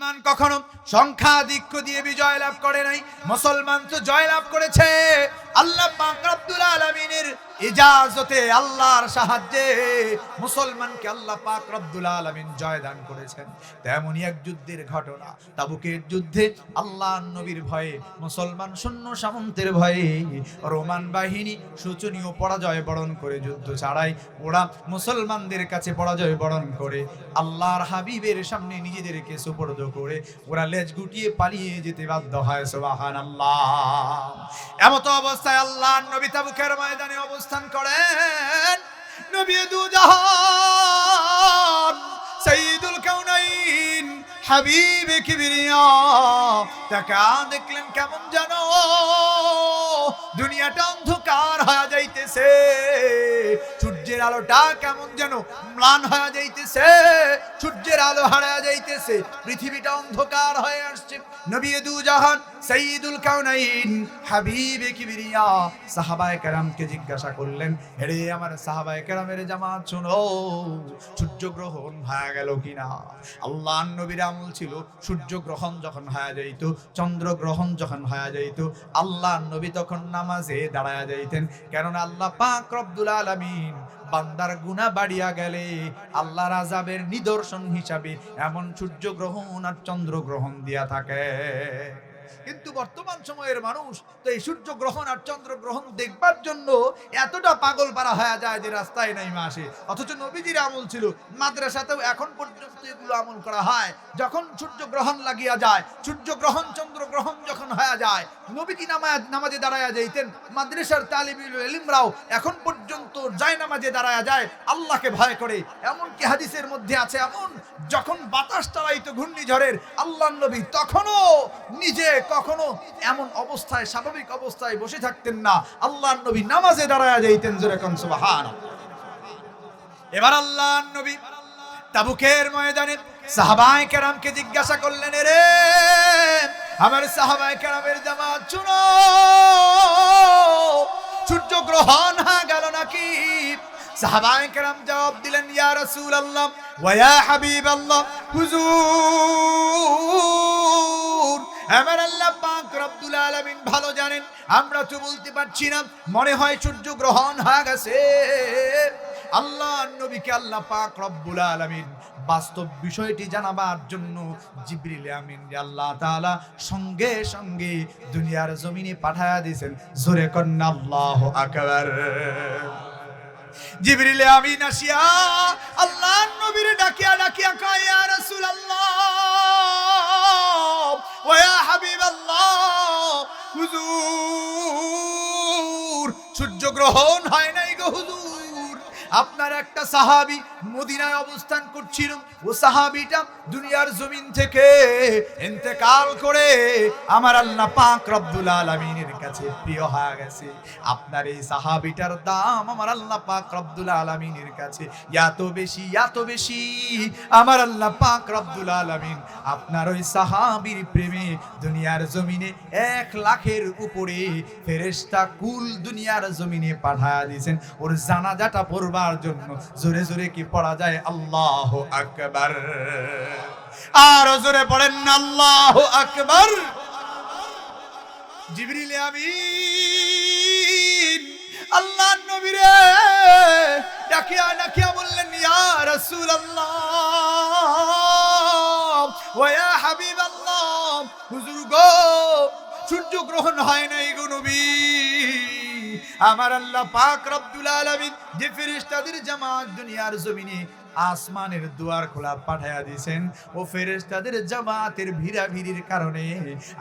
মুসলমান কখনো সংখ্যাধিক্য দিয়ে বিজয় লাভ করে নাই। মুসলমান তো জয় লাভ করেছে। আল্লাহ রব্বুল আলামিনের ইজাজতে আল্লাহর সাহায্যে মুসলমানকে আল্লাহ পাক রব্বুল আলামিন জয় দান করেছেন। তেমনই এক যুদ্ধের ঘটনা। তাবুকের যুদ্ধে আল্লাহ নবীর ভয়ে, মুসলমান সৈন্য সামন্তের ভয়ে রোমান বাহিনী শোচনীয় পরাজয় বরণ করে যুদ্ধ ছাড়াই ওরা মুসলমানদের কাছে পরাজয় বরণ করে। আল্লাহর হাবিবের সামনে নিজেদেরকে সুপর্দ করে ওরা লেজ গুটিয়ে পালিয়ে যেতে বাধ্য হয় সোবাহান আল্লাহ এমত অবস্থায় আল্লাহ নবী তাবুকের ময়দানে অবস্থান করেন। নবী দুজাহান, সঈদুল কাউনাইন, হাবিব কিবরিয়া। তাকা দেখলেন কেমন জানো দুনিয়াটা অন্ধকার হয়ে যাইতেছে। সূর্যের আলোটা কেমন যেন ম্লান হয়ে যাইতেছে, সূর্যের আলো হারা যাইতেছে, পৃথিবীটা অন্ধকার হয়ে আসছে। নবী দু জাহান সঈদুল কাউনাইন হাবিবে কিবরিয়া। সাহাবায়ে কেরামকে জিজ্ঞাসা করলেন হেরে আমার সাহাবায়ে কেরামের জামাত, শুনো, সূর্য গ্রহণ হয়ে গেল কিনা? আল্লাহ নবীর আমল ছিল, সূর্য গ্রহণ যখন হয়ে যাইতো, চন্দ্র গ্রহণ যখন হয়ে যাইতো আল্লাহ নবী তখন নামাজে দাঁড়ায়া যাইতেন। কেননা আল্লাহ পাক রব্দুল আলামিন বান্দার গুণা বাড়িয়া গেলে আল্লাহর আজাবের নিদর্শন হিসাবে এমন সূর্য গ্রহণ আর চন্দ্র গ্রহণ দিয়া থাকে। কিন্তু বর্তমান সময়ের মানুষ তো এই সূর্য গ্রহণ আর চন্দ্র গ্রহণ দেখবার জন্য এতটা পাগল পারা হয়ে যায় যে রাস্তায় নাই মাসে। অথচ নবীজির আমল ছিল, মাদ্রাসাতেও এখন পর্যন্ত এগুলো আমল করা হয়। যখন সূর্য গ্রহণ লাগিয়া যায় সূর্য গ্রহণ চন্দ্র গ্রহণ যখন হয়ে যায় নবীজি নামাজ নামাজে দাঁড়ায়া যাইতেন। মাদ্রাসার তালিবুল ইলমরাও এখন পর্যন্ত যায় নামাজে দাঁড়ায়া যায়, আল্লাহকে ভয় করে। এমনকি হাদিসের মধ্যে আছে এমন, যখন বাতাস টালাইতো ঘূর্ণিঝড়ের আল্লাহ নবী তখনও নিজে কখনো এমন অবস্থায়, স্বাভাবিক অবস্থায় বসে থাকতেন না। আল্লাহ নবী নামাজে দাঁড়ায়া যাইতেন জোরে কোন সুবহান এবার আল্লাহ নবী তাবুকের ময়দানে সাহাবায়ে কেরামকে জিজ্ঞাসা করলেন রে আমার সাহাবায়ে কেরামের জামাত, শুনো। সূর্য গ্রহণ হয়ে গেল নাকি? সাহাবায়ে কেরাম জবাব দিলেন, ইয়া রাসূলুল্লাহ, ওয়া ইয়া হাবিবাল্লাহ, হুজুর, আমার আল্লাহ পাক রব্বুল আলামিন ভালো জানেন, আমরা তো বলতে পারছি না, মনে হয় সূর্য গ্রহণ হয়ে গেছে। আল্লাহ, নবীকে আল্লাহ পাক রব্বুল আলামিন বাস্তব বিষয়টি জানাবার জন্য জিবরিল আমিন আল্লাহ তাআলা সঙ্গে সঙ্গে দুনিয়ার জমিনে পাঠায়া দিয়েছেন। জোরে কন্না আল্লাহু আকবার। জিবরিল আমিন আসিয়া আল্লাহ নবীর ডাকিয়া ডাকিয়া কয়, ইয়া রাসূলুল্লাহ, ওয়া ইয়া হাবিবাল্লাহ, হুজুর সূর্য গ্রহণ একটা সাহাবি মদিনায় অবস্থান করছিল। ও সাহাবিটা দুনিয়ার জমিন থেকে ইন্তেকাল করে আমার আল্লাহ পাক রব্দুল আলামিনের কাছে প্রিয় হয়ে গেছে। আপনার এই সাহাবিটার দাম আমার আল্লাহ পাক রব্বুল আলামিনের কাছে। এত বেশি এত বেশি আমার আল্লাহ পাক রব্বুল আলামিন আপনার ওই সাহাবীর প্রেমে দুনিয়ার জমিনে এক লাখের উপরে ফেরেশতা কুল দুনিয়ার জমিনে পাঠায়া দিয়েছেন। ওর জানাজাটা পড়বার জন্য জোরে জোরে কি পড়া যায়? আল্লাহ আকবার। আর জোরে পড়েন আল্লাহ আকবার। জিবরিল আমিন। আল্লাহ নবীরে ডাকিয়া ডাকিয়া বললেন, ইয়া রাসূলুল্লাহ ওয়া হাবিবাল্লাহ, হুজুর গো, সূর্য গ্রহণ হয় নাই গো নবী। আমার আল্লাহ পাক রব্বুল আলামিন যে ফেরেশতাদের জামাত দুনিয়ার জমিনে আসমানের দুয়ার খোলা পাঠায়া দিয়েছেন। ও ফেরেশতাদের জামাতের ভিড়াভিড়ির কারণে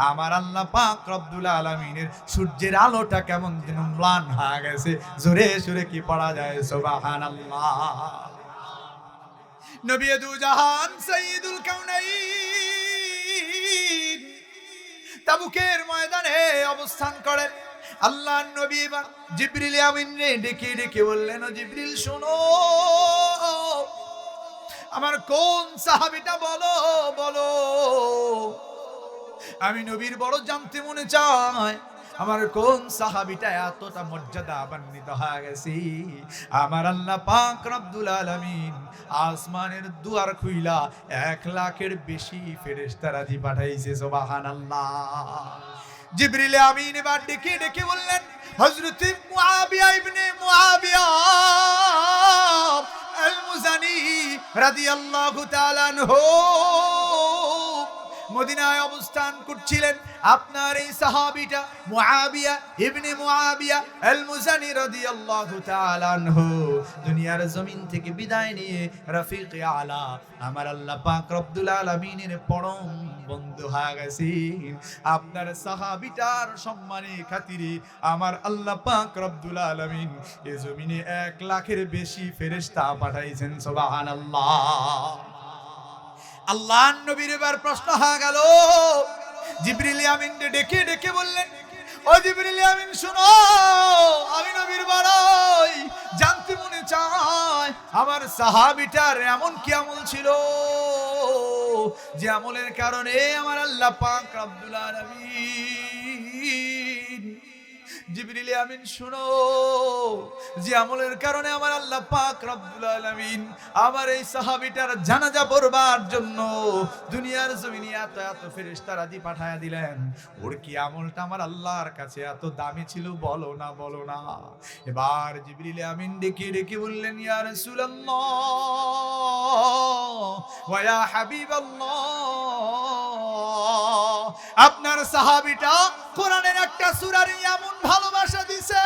আমার আল্লাহ পাক রব্বুল আলামিনের সূর্যের আলোটা কেমন যেন ম্লান হয়ে গেছে। জোরে সুরে কি পড়া যায়? সুবহানাল্লাহ। নবী দু জাহান সঈদুল তাবুকের ময়দানে অবস্থান করেন। আল্লাহ নবী এবার জিবরিল আমিন ডেকে ডেকে বললেন জিবরিল, শোনো। আমার কোন সাহাবিটা বলো বলো। আমি নবীর বড় জানতে মনে চায় আমার কোন সাহাবিটা এতটা মর্যাদাবান্বিত হয়ে গেছি? আমার আল্লাহ পাক রব্দুল আলামিন আসমানের দুয়ার খুইলা এক লাখের বেশি ফেরেশতারা দি পাঠাইছে সোবাহান আল্লাহ জিবরিল আমিন এবার ডেকে ডেকে বললেন, হযরত মুআবিয়া ইবনে মুআবিয়া। রাদিয়াল্লাহু তাআলা আনহু। মদিনায় অবস্থান করছিলেন আপনার এই সাহাবিটা মুআবিয়া ইবনে মুআবিয়া আল মুজানি রাদিয়াল্লাহু তাআলা আনহু। দুনিয়ার জমিন থেকে বিদায় নিয়ে রফিক আলা, আমার আল্লাহ পাক রব্বুল আলামিনের পরম বন্ধু হয়ে গেছেন আপনার সাহাবিটার সম্মানে খাতিরে আমার আল্লাহ পাক রব্বুল আলামিন এই জমিনে এক লাখের বেশি ফেরেশতা পাঠাইছেন সবাহান আল্লাহ আল্লাহ নবীর এবার প্রশ্ন হয়ে গেল, জিবরিল আমিন ডেকে ডেকে বললেন, ও জিবরিল আমিন শুনো, আমি নবীর বড়ই, জানতে মনে চায়, আমার সাহাবিটার এমন কি আমল ছিল? যে আমলের কারণে আমার আল্লাহ পাক আব্দুল আলামিন জিবরিল আমিন, শুনো। যে আমলের কারণে আমার আল্লাহ পাক রব্বুল আলামিন আমার এই সাহাবীটার জানাজা পড়বার জন্য দুনিয়ার জমিনে এত এত ফেরেশতারা দি পাঠায়া দিলেন। ওর কি আমলটা আমার আল্লাহর কাছে এত দামি ছিল? বলো না বলো না। এবার জিবরিল আমিন ডেকে ডেকে বললেন, ইয়া রাসূলুল্লাহ, ওয়া ইয়া হাবিবাল্লাহ, আপনার সাহাবীটা কোরআনের একটা সূরার এমন ভালোবাসা দিছে।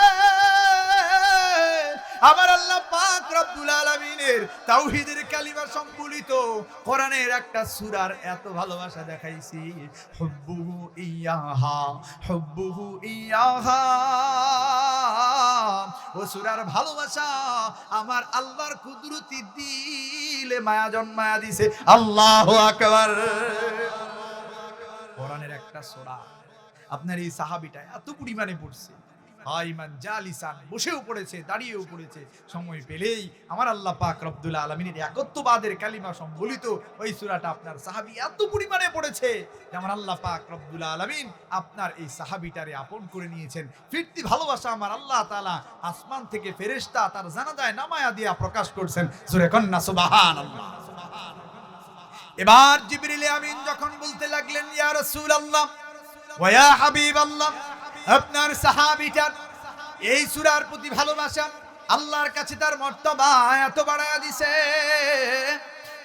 আমার আল্লাহ পাক রব্বুল আলামিনের তাওহীদের কালিমা সম্বলিত কোরআনের একটা সূরার এত ভালোবাসা দেখাইছি। হুব্বুহু ইয়াহা হুব্বুহু ইয়াহা ও সূরার ভালোবাসা আমার আল্লাহর কুদরতি দিলে মায়া জন্মায়া দিছে। আল্লাহ আকবার। কোরআনের একটা সোরা। আপনার এই সাহাবিটা এত পরিমাণে পড়ছে। হাই মান জালিসান, বসেও পড়েছে, দাঁড়িয়েও পড়েছে। সময় পেলেই আমার আল্লাহ পাক রব্দুল আলমিনের একত্ববাদের কালিমা সম্বলিত ওই সুরাটা আপনার সাহাবি এত পরিমাণে পড়েছে যে আমার আল্লাহ পাক রব্দুল আলমিন আপনার এই সাহাবিটারে আপন করে নিয়েছেন। ফিরতি ভালোবাসা আমার আল্লাহ তালা আসমান থেকে ফেরেশতা তার জানাজায় নামায়া দিয়া প্রকাশ করছেন। সুরে কন্যা সুবাহান এবার জিবরিল আমিন যখন বলতে লাগলেন, ইয়া রাসূলুল্লাহ, ওয়া ইয়া হাবিবাল্লাহ আপনার সাহাবিটার এই সুরার প্রতি ভালোবাসা আল্লাহর কাছে তার মর্তবা এত বাড়ায় দিছে।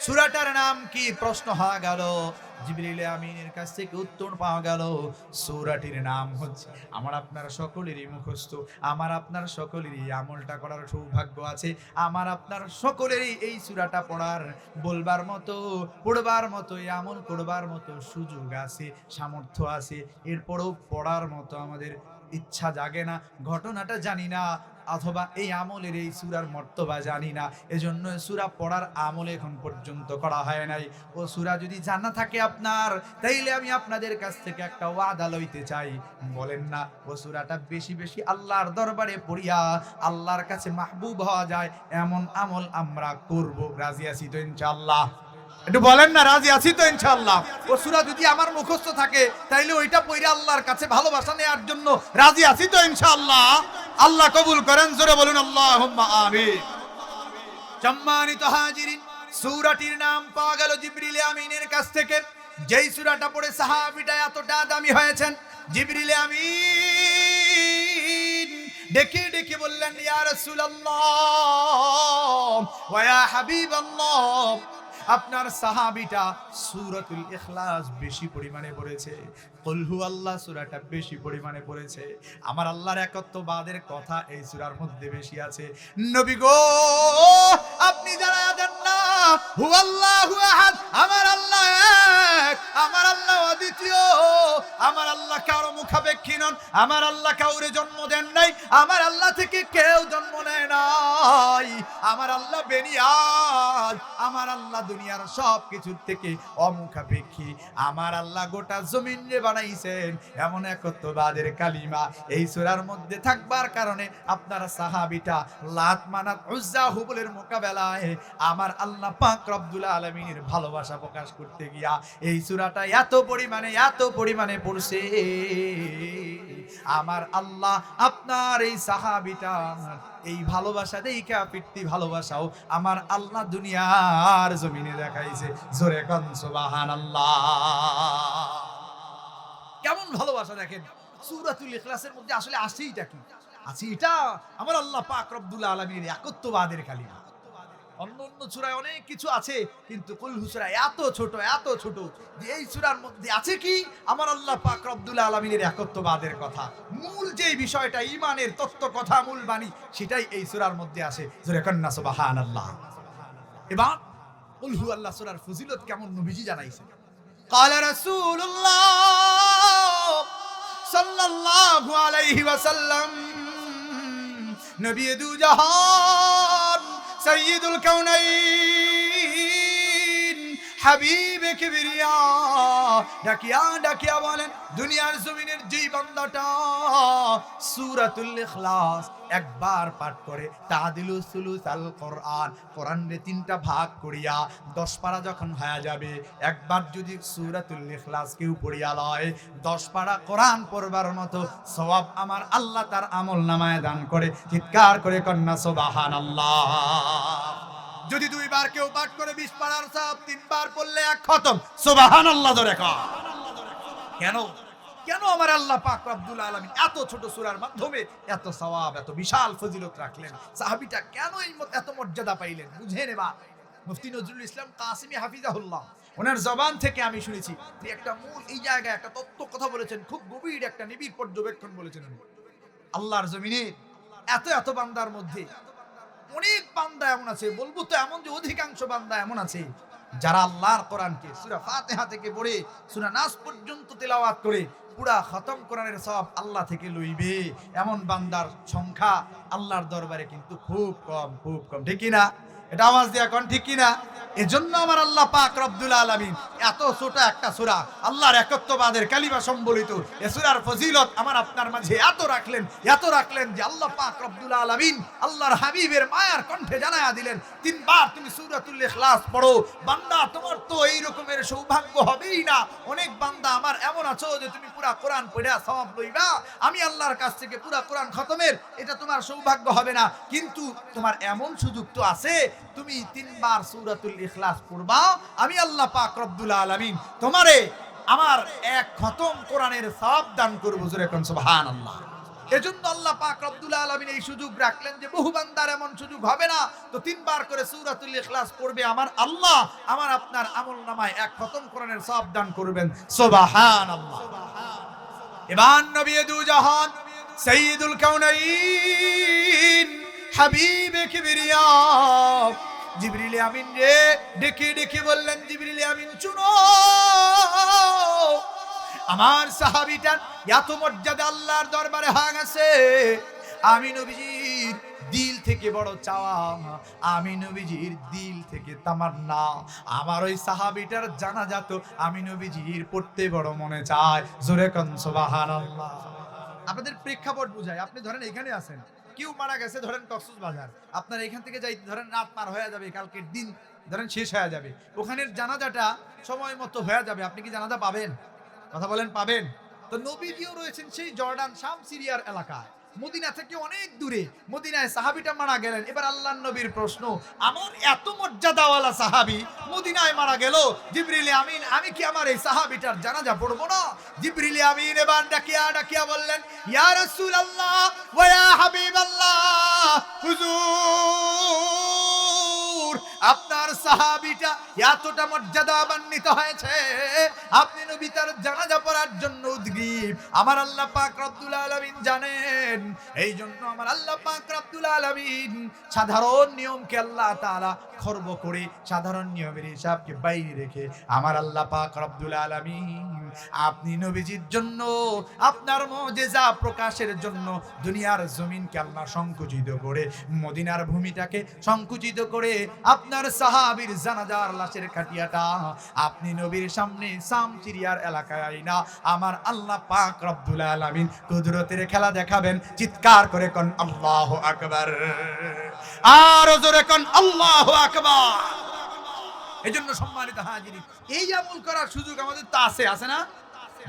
সুরাটার নাম কি? প্রশ্ন হয়ে গেল। জিবরিল আমিনের কাছ থেকে উত্তর পাওয়া গেল, সৌরাটির নাম হচ্ছে, আমার আপনার সকলেরই মুখস্থ, আমার আপনার সকলেরই আমলটা করার সৌভাগ্য আছে, আমার আপনার সকলেরই এই সূরাটা পড়ার বলবার মতো, পড়বার মতো আমল করবার মতো সুযোগ আছে, সামর্থ্য আছে, এরপরও পড়ার মতো আমাদের ইচ্ছা জাগে না, ঘটনাটা জানি না অথবা এই আমলের এই সুরার মর্তবা জানি না। এজন্য সুরা পড়ার আমল এখন পর্যন্ত করা হয় নাই। ও সুরা যদি জানা থাকে আপনার, তাইলে আমি আপনাদের কাছ থেকে একটা ওয়াদা লইতে চাই। বলেন না, ও সুরাটা বেশি বেশি আল্লাহর দরবারে পড়িয়া আল্লাহর কাছে মাহবুব হওয়া যায়, এমন আমল আমরা করব। রাজি আছি তো ইনশাল্লাহ একটু বলেন না, রাজি আছি তো ইনশাল্লাহ ও সূরা যদি আমার মুখস্থ থাকে, তাইলে ওইটা পড়ে আল্লাহর কাছে ভালোবাসা নেওয়ার জন্য রাজি আছি তো ইনশাআল্লাহ? আল্লাহ কবুল করেন, জোরে বলুন, আল্লাহুম্মা আমিন। সম্মানিত হাজিরিন, সূরাটির নাম পাওয়া গেল জিবরিল আমিনের কাছ থেকে। যেই সূরাটা পড়ে সাহাবীটা এতটা দামি হয়েছেন, জিবরিল আমিন ডেকে ডেকে বললেন, ইয়া রাসূলুল্লাহ, ওয়া ইয়া হাবিবাল্লাহ আপনার সাহাবিটা সুরতুল ইখলাস বেশি পরিমাণে পড়েছে। কলহু আল্লাহ সুরাটা বেশি পরিমাণে পড়েছে। আমার আল্লাহর একত্ববাদের কথা এই সুরার মধ্যে বেশি আছে। নবী গো, আপনি যারা না হু আল্লাহু আহাদ, আমার আল্লাহ এক, আমার আল্লাহ অদ্বিতীয়। আমার আল্লাহ কারও মুখাপেক্ষী নন, আমার আল্লাহ কাউরে জন্ম দেন নাই, আমার আল্লাহ থেকে কেউ জন্ম নেয় নাই। আমার আল্লাহ বেনিয়াজ, আমার আল্লাহ দুনিয়ার সব কিছুর থেকে অমুখাপেক্ষী। আমার আল্লাহ গোটা জমিন যে বানাইছেন, এমন একত্ববাদের কালিমা এই সূরার মধ্যে থাকবার কারণে আপনারা সাহাবিটা লাত মানাত উজ্জা হুবলের মোকাবেলায় আমার আল্লাহ পাক রব্দুল আলমিনের ভালোবাসা প্রকাশ করতে গিয়া এই সূরাটা এত পরিমাণে এত পরিমাণে পড়ছে আমার আল্লাহ আপনার এই সাহাবিটা, এই ভালোবাসা দেখা পিট্টি ভালোবাসাও আমার আল্লাহ দুনিয়ার জমিনে দেখাইছে। জোরে কন সুবাহান কেমন ভালোবাসা দেখেন? সূরাতুল ইখলাসের মধ্যে আসলে আসেইটা কি? আছে এটা আমার আল্লাহ পাক রব্বুল আলামিনের একত্ববাদের কালিমা। অন্য অন্য সূরায় অনেক কিছু আছে কিন্তু কুল হুসরা এত ছোট এত ছোট যে এই সূরার মধ্যে আছে কি আমার আল্লাহ পাক রব্বুল আলামিনের একত্ববাদের কথা মূল যে বিষয়টা ঈমানের তত্ত্ব কথা মূল বাণী সেটাই এই সূরার মধ্যে আসে জোরে কন্না সুবহানাল্লাহ এবার কুল হু আল্লাহ সূরার ফজিলত কেমন নবীজি জানাইছেন قال رسول الله صلى الله عليه وسلم نبي دو جهان سيد الكونين. হাবিব কিবরিয়া, ডাকিয়া ডাকিয়া বলেন, দুনিয়ার জমিনের যেই বান্দাটা, সূরাতুল ইখলাস একবার পাঠ করে, তাদিলু সুলুস আল কোরআন কোরআন রে তিনটা ভাগ করিয়া, দশ পারা যখন হয়ে যাবে, একবার যদি সূরাতুল ইখলাস কেউ পড়িয়া লয়, দশ পারা কোরআন পড়বার মতো সওয়াব আমার আল্লাহ তার আমল নামায় দান করে, চিৎকার করে কন্যা সুবহানাল্লাহ। যদি দুইবার কেউ পাঠ করে বিশ পারার সব তিনবার পড়লে এক খতম। সুবাহান আল্লাহ ধরে কেন? কেন আমার আল্লাহ পাক রব্বুল আলামিন এত ছোট সুরার মাধ্যমে এত সওয়াব, এত বিশাল ফজিলত রাখলেন? সাহাবীটা কেন এই এত মর্যাদা পাইলেন? বুঝে নেবা মুফতি নজরুল ইসলাম কাসিমি হাফিজাহুল্লাহ, ওনার জবান থেকে আমি শুনেছি একটা মূল এই জায়গায় একটা তত্ত্ব কথা বলেছেন, খুব গভীর একটা নিবিড় পর্যবেক্ষণ বলেছেন আল্লাহর জমিনে এত এত বান্দার মধ্যে অনেক বান্দা এমন আছে, বলব তো এমন যে অধিকাংশ বান্দা এমন আছে যারা আল্লাহর কোরআনকে, সুরা ফাতেহা থেকে পড়ে, সুরা নাস পর্যন্ত তেলাওয়াত করে, পুরা খতম কোরআনের সব আল্লাহ থেকে লইবে। এমন বান্দার সংখ্যা আল্লাহর দরবারে কিন্তু খুব কম খুব কম, ঠিক না? এটা আওয়াজ দেয়া কোন ঠিক কি না এজন্য আমার আল্লাহ পাক রব্দুল আলামিন এত ছোট একটা সূরা, আল্লাহর একত্ববাদের কালিমা সম্বলিত এ সূরার ফজিলত আমার আপনার মাঝে এত রাখলেন এত রাখলেন যে আল্লাহ পাক রব্দুল আলামিন আল্লাহর হাবিবের মায়ার কণ্ঠে জানায়া দিলেন, তিনবার তুমি সূরাতুল ইখলাস পড়ো। বান্দা, তোমার তো এই রকমের সৌভাগ্য হবেই না। অনেক বান্দা আমার এমন আছো যে তুমি পুরা কোরআন পড়া সওয়াব লইবা। আমি আল্লাহর কাছ থেকে পুরা কোরআন খতমের, এটা তোমার সৌভাগ্য হবে না। কিন্তু তোমার এমন সুযোগ তো আছে তুমি তিনবার সূরাতুল ইখলাস পড়বা, আমি আল্লাহ পাক রব্বুল আলামিন তোমারে আমার এক খতম কোরআনের সওয়াব দান করব জোরে কোন সুবহানাল্লাহ। এজন্য আল্লাহ পাক রব্বুল আলামিন এই সুযোগ রাখলেন যে বহু বান্দার এমন সুযোগ হবে না, তো তিনবার করে সূরাতুল ইখলাস পড়বে আমার আল্লাহ, আমার আপনার আমল নামায় এক খতম কোরআনের সব দান করবেন। সুবহানাল্লাহ। এবার নবী দু জাহান সৈয়দুল কাউনাইন হাবিবে কিবরিয়া। জিবরিল আমিন রে, ডেকে ডেকে বললেন, জিবরিল আমিন, শুনো। আমার সাহাবিটার এত মর্যাদা আল্লাহর দরবারে হয়ে গেছে আমি নবীজির দিল থেকে বড় চাওয়া। আমি নবীজির দিল থেকে তামান্না। আমার ওই সাহাবিটার জানা যেত আমি নবীজির পড়তে বড় মনে চায়। জোরে কন, সুবহানাল্লাহ। আপনাদের প্রেক্ষাপট বুঝায় আপনি ধরেন এখানে আছেন। কেউ মারা গেছে, ধরেন কক্সুস বাজার আপনার এখান থেকে যাই, ধরেন রাত পার হয়ে যাবে, কালকের দিন, ধরেন শেষ হয়ে যাবে। ওখানের জানাজাটা সময় মতো হয়ে যাবে। আপনি কি জানাজা পাবেন? কথা বলেন, পাবেন? তো নবীজিও রয়েছেন সেই জর্ডান শাম সিরিয়ার এলাকায়। মদিনা থেকে অনেক দূরে। মদিনায় সাহাবিটা মারা গেলেন। এবার আল্লাহ নবীর প্রশ্ন, আমার এত মর্যাদাওয়ালা সাহাবি মদিনায় মারা গেল? জিবরিলে আমিন, আমি কি আমার এই সাহাবিটার জানাজা পড়ব না? জিবরিলে আমিন এবার ডাকিয়া ডাকিয়া বললেন, ইয়া রাসূলুল্লাহ ওয়া ইয়া হাবিবাল্লাহ, হুজুর! আপনার সাহাবিটা এতটা মর্যাদাবান্বিত হয়েছে। আপনি নবী তার জানাজা পড়ার জন্য উদ্গ্রীব। আমার আল্লাহ পাক রব্দুল আলামিন জানেন। এই জন্য আমার আল্লাহ পাক রব্দুল আলামিন সাধারণ নিয়মকে আল্লাহ তাআলা খর্ব করে সাধারণ নিয়মের হিসাবকে বাইরে রেখে আমার আল্লাহ পাক রব্দুল আলামিন, আপনি নবীজির জন্য, আপনার মজেজা প্রকাশের জন্য দুনিয়ার জমিনকে আল্লাহ সংকুচিত করে, মদিনার ভূমিটাকে সংকুচিত করে আপনার সাহাবীর জানাজার লাশের খাটিয়াটা। আপনি নবীর সামনে সাম সিরিয়ার এলাকায় আইনা। আমার আল্লাহ পাক রব্দুল আলামিন কুদরতের খেলা দেখাবেন। চিৎকার করে কোন, আল্লাহু আর জোরে কোন, আল্লাহু আকবার। এজন্য সম্মানিত হাজিরি এই আমল করার সুযোগ আমাদের তো আছে আছে না?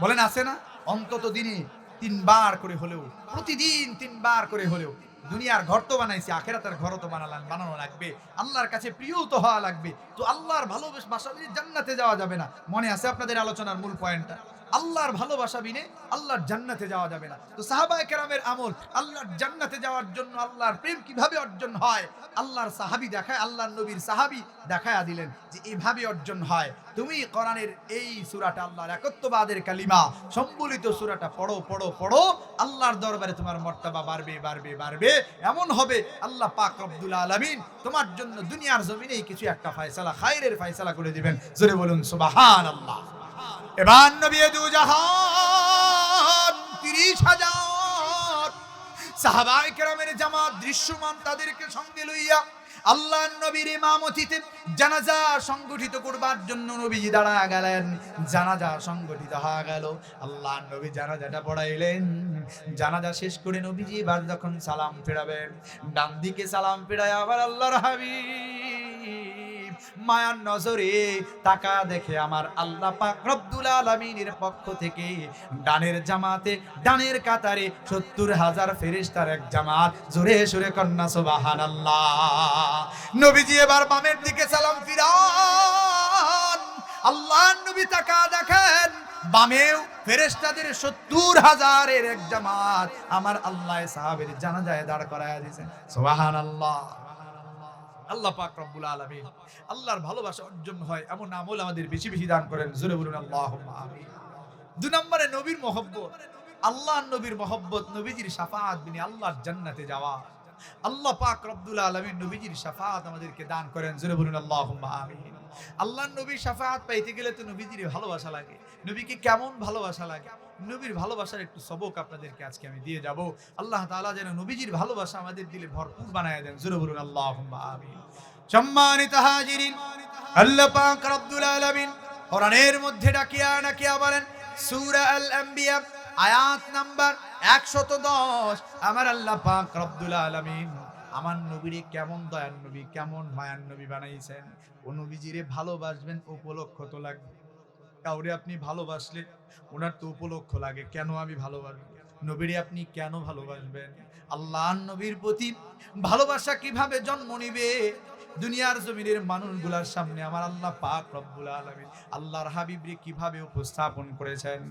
বলেন, আছে না? অন্তত দিনে তিনবার করে হলেও, প্রতিদিন তিনবার করে হলেও দুনিয়ার ঘর তো বানাইছি, আখেরাতের ঘর তো বানালাম, বানানো লাগবে। আল্লাহর কাছে প্রিয় তো হওয়া লাগবে। তো আল্লাহর ভালোবাসা বাসা জান্নাতে যাওয়া যাবে না। মনে আছে আপনাদের আলোচনার মূল পয়েন্টটা আল্লাহর ভালোবাসা বিনে আল্লাহর জান্নাতে যাওয়া যাবে না। তো সাহাবায়ে কেরামের আমল, আল্লাহর জান্নাতে যাওয়ার জন্য আল্লাহর প্রেম কীভাবে অর্জন হয়? আল্লাহর সাহাবি দেখায়, আল্লাহর নবীর সাহাবি দেখায়া দিলেন যে এইভাবে অর্জন হয়। তুমি কোরআনের এই সূরাটা আল্লাহর একত্ববাদের কালিমা, সম্বলিত সূরাটা পড়ো পড়ো পড়ো, আল্লাহর দরবারে তোমার মর্তাবা বাড়বে বাড়বে বাড়বে। এমন হবে, আল্লাহ পাক রব্বুল আলামিন তোমার জন্য দুনিয়ার জমিনেই কিছু একটা ফায়সালা, খায়রের ফায়সালা করে দিবেন। জোরে বলুন, সুবহানাল্লাহ। এবার নবী দু তিরিশ হাজার। সাহাবায়ে কেরামের জামাত দৃশ্যমান তাদেরকে সঙ্গে লইয়া আল্লাহ নবীর ইমামতিতে জানাজা সংগঠিত করবার জন্য নবীজি দাঁড়া গেলেন। জানাজা সংগঠিত হয়ে গেল। আল্লাহ নবী জানাজাটা পড়াইলেন। জানাজা শেষ করে নবীজি এবার যখন সালাম ফেরাবেন ডান দিকে সালাম ফেরায় আবার আল্লাহর হাবিব। মায়ার নজরে তাকা দেখে আমার আল্লাহ পাক রব্দুল আলামিনের পক্ষ থেকে ডানের জামাতে, ডানের কাতারে সত্তর হাজার ফেরেশতার এক জামাত জোরে সুরে কন্যা, সুবহানাল্লাহ। নবীজি এবার বামের দিকে সালাম ফিরান। আল্লাহ নবী তাকা দেখেন, বামেও ফেরেশতাদের সত্তর হাজারের এক জামাত আমার আল্লাহ সাহাবের জানাজায় দাঁড় করায় দিয়েছেন। সুবহানাল্লাহ। আল্লাহ পাক রব্বুল আলামিন আল্লাহর ভালোবাসা অর্জন হয়, এমন আমল আমাদের বেশি বেশি দান করেন। জোরে বলুন আমিন। দুই নম্বরে নবীর মহব্বত। আল্লাহর নবীর মহব্বত নবীজির শাফাআত বিনি আল্লাহর জান্নাতে যাওয়া। আল্লাহ পাক রব্বুল আলামিন নবীজির শাফাআত আমাদেরকে দান করেন। জোরে বলুন, আল্লাহুম্মা আমিন। আল্লাহর নবীর শাফাআত পাইতে গেলে তো নবীজির ভালোবাসা লাগে। নবীকে কেমন ভালোবাসা লাগে? নবীর ভালোবাসার একটু সবক আপনাদেরকে আজকে আমি দিয়ে যাব। আল্লাহ তাআলা যেন নবীজির ভালোবাসা আমাদের দিলে ভরপুর বানায় দেন। জোরে বলুন আমিন। সম্মানিত হাজিরিন, আল্লাহ পাক মধ্যে ডাকিয়া বলেন আল আয়াত নাম্বার 110 আমার আল্লাহ পাক আলামিন আমার নবীরে কেমন দয়ার নবী, কেমন মায়ার নবী বানাইছেন। ও নবীজিরে ভালোবাসবেন, উপলক্ষ তো লাগবে। কাউরে আপনি ভালোবাসলে ওনার তো উপলক্ষ লাগে, কেন আমি ভালোবাসবো? নবীরে আপনি কেন ভালোবাসবেন? আল্লাহ নবীর প্রতি ভালোবাসা কীভাবে জন্ম নিবে? দুনিয়ার জমিনের মানুষগুলার সামনে আমার আল্লাহ পাক রব্বুল আলামিন আল্লাহর হাবিবরে কীভাবে উপস্থাপন করেছেন?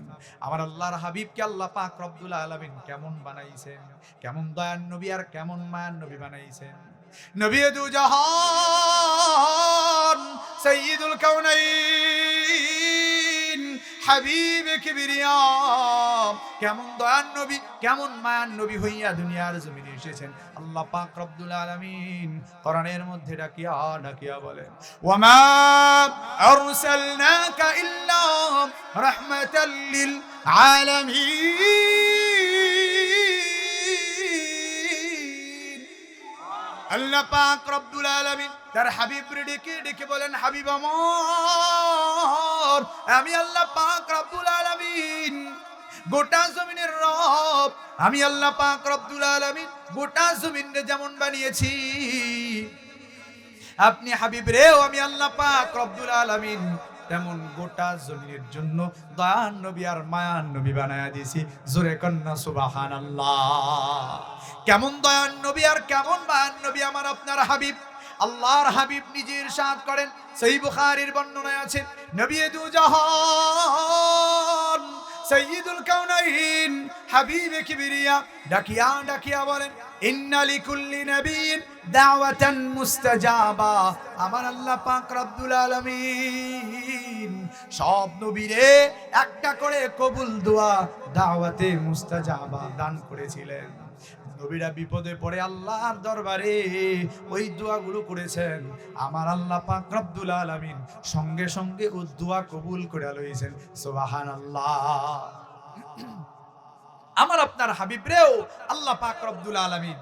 আমার আল্লাহর হাবিবকে আল্লাহ পাক রব্বুল আলামিন কেমন বানাইছেন? কেমন দয়ার নবী আর কেমন মায়ান নবী বানাইছেন? নবী দু জাহান সাইয়্যিদুল কাউনাইন হাবিব কিবরিয়া কেমন দয়ার নবী, কেমন মায়ার নবী হইয়া দুনিয়ার জমিনে এসেছেন। আল্লাহ পাক রব্বুল আলামিন কোরআনের মধ্যে ডাকিয়া ডাকিয়া বলেন, ওয়ামা আরসালনাকা ইল্লা রাহমাতাল লিল আলামিন। আল্লাহ পাক রব্বুল আলামিন তার হাবিব ডেকে ডেকে বলেন, হাবিব আমার আমি আল্লাহ পাক রব্বুল আলামিন, গোটা জমিনের রব, আমি আল্লাহ পাক রব্বুল আলামিন, গোটা জমিনে যেমন বানিয়েছি। আপনি হাবিব রেও আমি আল্লাহ পাক রব্বুল আলামিন তেমন গোটা জমিনের জন্য দয়ান নবী আর মায়ান নবী বানায়া দিয়েছি। জোরে কন্যা সুবাহান কেমন দয়ান নবী আর কেমন মায়ান নবী আমার আপনার হাবিব? আল্লাহর হাবিব নিজের সাথ করেন। সেই বুখারীর বর্ণনায় আছে, নবী দু জাহান সৈয়দুল কাউনাইন হাবিবে কিবরিয়া, ডাকিয়া ডাকিয়া বলেন, ইন্না লিকুল্লি নাবিন দাওয়াতান মুস্তাজাবা। আমার আল্লাহ পাক রব্বুল আলামিন সব নবীরে একটা করে কবুল, দোয়া, দাওয়াতে মুস্তাজাবা দান করেছিলেন। নবীরা বিপদে পড়ে আল্লাহর দরবারে ওই দোয়াগুলো করেছেন। আমার আল্লাহ পাক রব্বুল আলামিন সঙ্গে সঙ্গে ও দোয়া কবুল করে লইছেন। আল্লাহ আমার আপনার হাবিব রেও আল্লাহ পাক রব্বুল আলামিন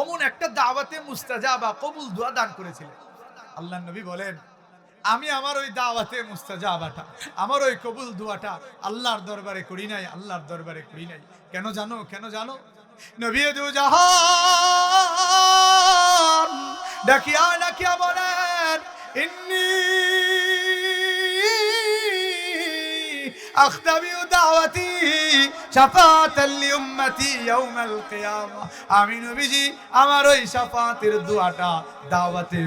অমন একটা দাওয়াতে মুস্তাজাবা কবুল দোয়া দান করেছিলেন। আল্লাহ নবী বলেন, আমি আমার ওই দাওয়াতে মুস্তাজাবাটা, আমার ওই কবুল দোয়াটা আল্লাহর দরবারে করি নাই, আল্লাহর দরবারে করি নাই। কেন জানো কেন জানো? নবী দু জাহান ডাকিয়া ডাকিয়া বলেন ইন্নি আখতাবিউ দাওয়াতি আমি নবীজি, আমার ওই শাফাতের দোয়াটা দাওয়াতে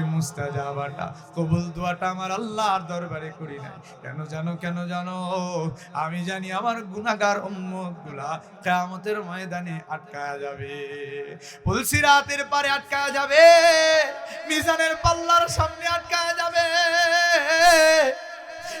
আমি জানি আমার গুনাহগার উম্মতগুলা কিয়ামতের ময়দানে আটকায়া যাবে। পুলসিরাতের পারে আটকায়া যাবে। মিজানের পাল্লার সামনে আটকায়া যাবে।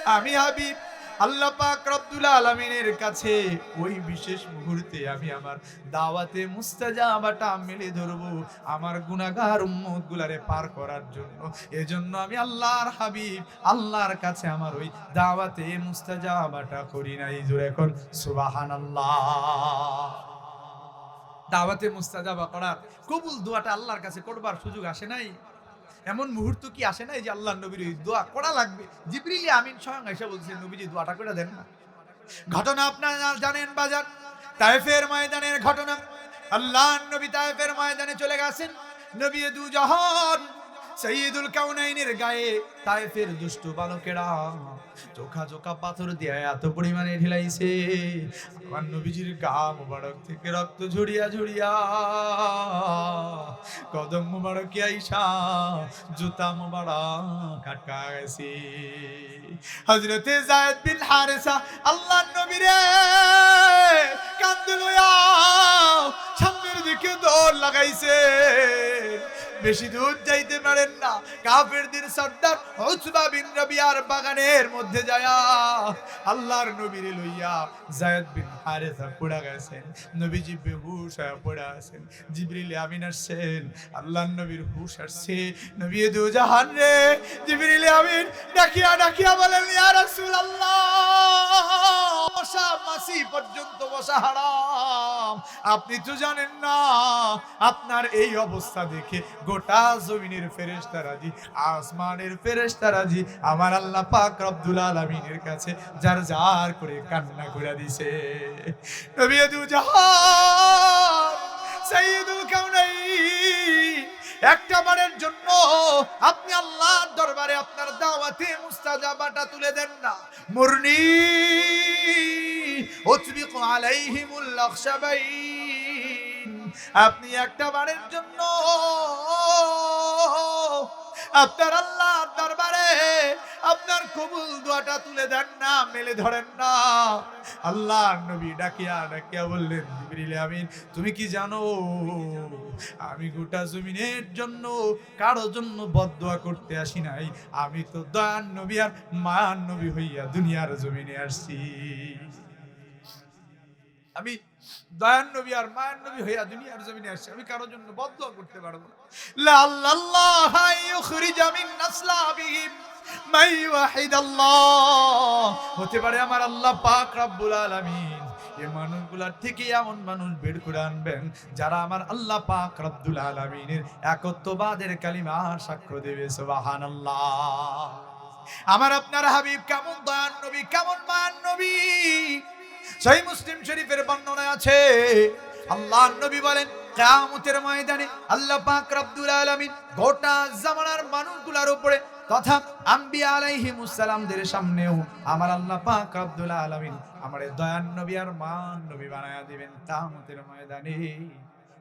আমি হাবিব আল্লাহ পাক রব্দুল আলমিনের কাছে ওই বিশেষ মুহূর্তে আমি আমার দাওয়াতে মুস্তাজাবাটা মেলে ধরবো, আমার গুনাহগার উম্মত গুলারে পার করার জন্য। এজন্য আমি আল্লাহর হাবিব, আল্লাহর কাছে আমার ওই দাওয়াতে মুস্তাজাবাটা করি নাই। জোরে এখন, সুবহানাল্লাহ। দাওয়াতে মুস্তাজাবা করার কবুল দোয়াটা আল্লাহর কাছে করবার সুযোগ আসে নাই? এমন মুহূর্ত কি আসে না এই যে আল্লাহ নবীর দোয়া করা লাগবে? জিবরিলি আমিন স্বয়ং এসে বলছেন নবীজি দোয়াটা করে দেন না। ঘটনা আপনারা জানেন বাজার তায়েফের ময়দানের ঘটনা। আল্লাহ নবী তায়েফের ময়দানে চলে গেছেন। নবী দু জাহান সৈয়দুল কাউনাইনের গায়ে তায়েফের দুষ্ট বালকেরা চোখা চোখা পাথর দিয়ে এত পরিমাণে ঢিলাইছে। আমার নবীজির গা মোবারক থেকে রক্ত ঝরিয়া ঝরিয়া, কদম মোবারক আইসা জুতা মোবারক আটকা গেছে হজরতে জায়দ বিন হারেসা আল্লাহ নবীরে কান্দে লইয়া সামনের দিকে দৌড় লাগাইছে। বেশি দূর যাইতে পারেন না। কাফেরদের সর্দার হুসবা বিন আর বাগানের মধ্যে যায়া আল্লাহর নবীরে লইয়া জায়দ বিন হারেসা পড়া গেছেন, নবীজি বেহুশ হয়ে পড়া আছেন, জিবরিল আমিন আসছেন, আল্লাহর নবীর হুশ আসছে, নবী দু জাহান রে, জিবরিল আমিন ডাকিয়া ডাকিয়া বলেন, ইয়া রাসূলুল্লাহ, বসা মাসি পর্যন্ত বসা হারাম, আপনি তো জানেন না, আপনার এই অবস্থা দেখে গোটা জমিনের ফেরেশতারাজি আসমানের ফেরেশতারাজি আমার আল্লাহ পাক রব্দুল আলামিনের কাছে যার যার করে কান্না করে দিছে। নবী দু জাহান সাইয়্যিদুল কাউনাইন একটা বারের জন্য আপনি আল্লাহর দরবারে আপনার দাওয়াতে মুস্তাজাবাটা তুলে দেন না। মুরনি। উতবিকু আলাইহিমুল আখশাবাইন। আপনি একটা বারের জন্য আপনার আল্লাহর দরবারে আপনার কবুল দোয়াটা তুলে দেন না, মেলে ধরেন না। আল্লাহ নবী ডাকিয়া ডাকিয়া বললেন, জিবরিল আমিন, তুমি কি জানো? আমি গোটা জমিনের জন্য কারও জন্য বদদোয়া করতে আসি নাই। আমি তো দয়ান নবী আর মায়ান নবী হইয়া দুনিয়ার জমিনে আসছি। আমি দয়ান নবী আর মায়ান নবী হইয়া দুনিয়ার জমিনে আসছি, আমি কারোর জন্য বদদোয়া করতে পারব ওয়াহিদাল্লাহ হতে পারে আমার আল্লাহ পাক রব্বুল আলামিন। এ মানুষগুলার থেকে এমন মানুষ বের করে আনবেন, যারা আমার আল্লাহ পাক রব্দুল আলামিনের একত্ববাদের কালিমার সাক্ষ্য দেবে, সুবহানাল্লাহ। আমার আপনার হাবিব কেমন দয়ান নবী, কেমন মান নবী? সেই মুসলিম শরীফের বর্ণনা আছে, আল্লাহ নবী বলেন কামতের ময়দানে আল্লাহ পাক রব্দুল আলমিন গোটা জামানার মানুষগুলার উপরে তথা আম্বি সালামদের সামনেও আমার আল্লাহ পাক আব্দুল আলমিন আমার দয়ান নবী আর মান নবী বানায়া দিবেন কামতের ময়দানে।